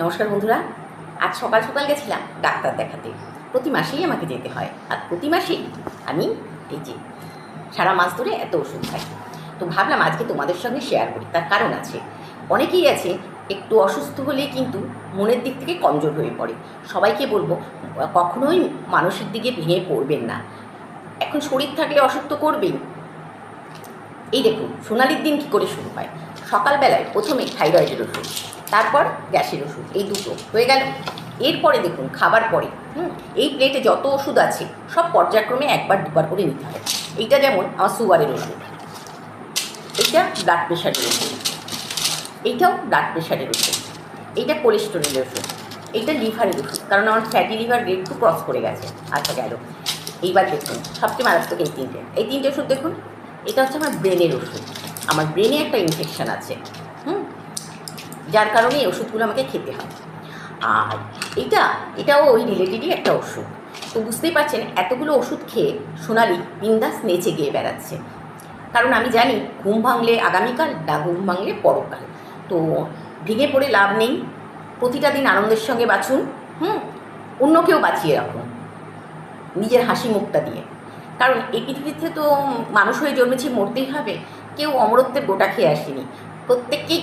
নমস্কার বন্ধুরা, আজ সকাল সকাল গেছিলাম ডাক্তার দেখাতে। প্রতি মাসেই আমাকে যেতে হয়, আর প্রতি মাসেই আমি এই যে সারা মাস ধরে এত ওষুধ খাই। তো ভাবলাম আজকে তোমাদের সঙ্গে শেয়ার করি, তার কারণ আছে। অনেকেই আছে একটু অসুস্থ হলে কিন্তু মনের দিক থেকে কমজোর হয়ে পড়ে। সবাইকে বলব, কখনোই মানসিক দিকে ভেঙে পড়বেন না। এখন শরীর থাকলে অসুস্থ করবেই। এই দেখুন, সোনালির দিন কী করে শুরু হয়? সকালবেলায় প্রথমে থাইরয়েডের ওষুধ, তারপর গ্যাসের ওষুধ, এই দুটো হয়ে গেল। এরপরে দেখুন খাবার পরে, হুম, এই প্লেটে যত ওষুধ আছে, সব পর্যায়ক্রমে একবার দুবার করে নিতে হবে। এইটা যেমন আমার সুগারের ওষুধ, এইটা ব্লাড প্রেশারের ওষুধ, এইটাও ব্লাড প্রেশারের ওষুধ, এইটা কোলেস্টোরেলের ওষুধ, এইটা লিভারের ওষুধ, কারণ আমার ফ্যাটি লিভার রেট তো ক্রস করে গেছে আচ্ছা গেল এইবার দেখুন, সবচেয়ে মারাত্মক এই তিনটে এই তিনটে ওষুধ দেখুন, এটা হচ্ছে আমার ব্রেনের ওষুধ। আমার ব্রেনে একটা ইনফেকশান আছে, হুম? যার কারণে এই ওষুধগুলো আমাকে খেতে হয়। আর এটা, এটাও ওই রিলেটেডই একটা ওষুধ। তো বুঝতেই পারছেন, এতগুলো ওষুধ খেয়ে সোনালি বিন্দাস নেচে গিয়ে বেড়াচ্ছে। কারণ আমি জানি, ঘুম ভাঙলে আগামীকাল না ঘুম ভাঙলে পরকাল। তো ভেঙে পড়ে লাভ নেই। প্রতিটা দিন আনন্দের সঙ্গে বাঁচুন, হুম? অন্যকেও বাঁচিয়ে রাখুন। নিজের হাসি মুখটা দিয়ে। কারণ এই পৃথিবীতে তো মানুষ হয়ে জন্মেছি, মরতেই হবে। কেউ অমরত্বের গোটা খেয়ে আসেনি। প্রত্যেককেই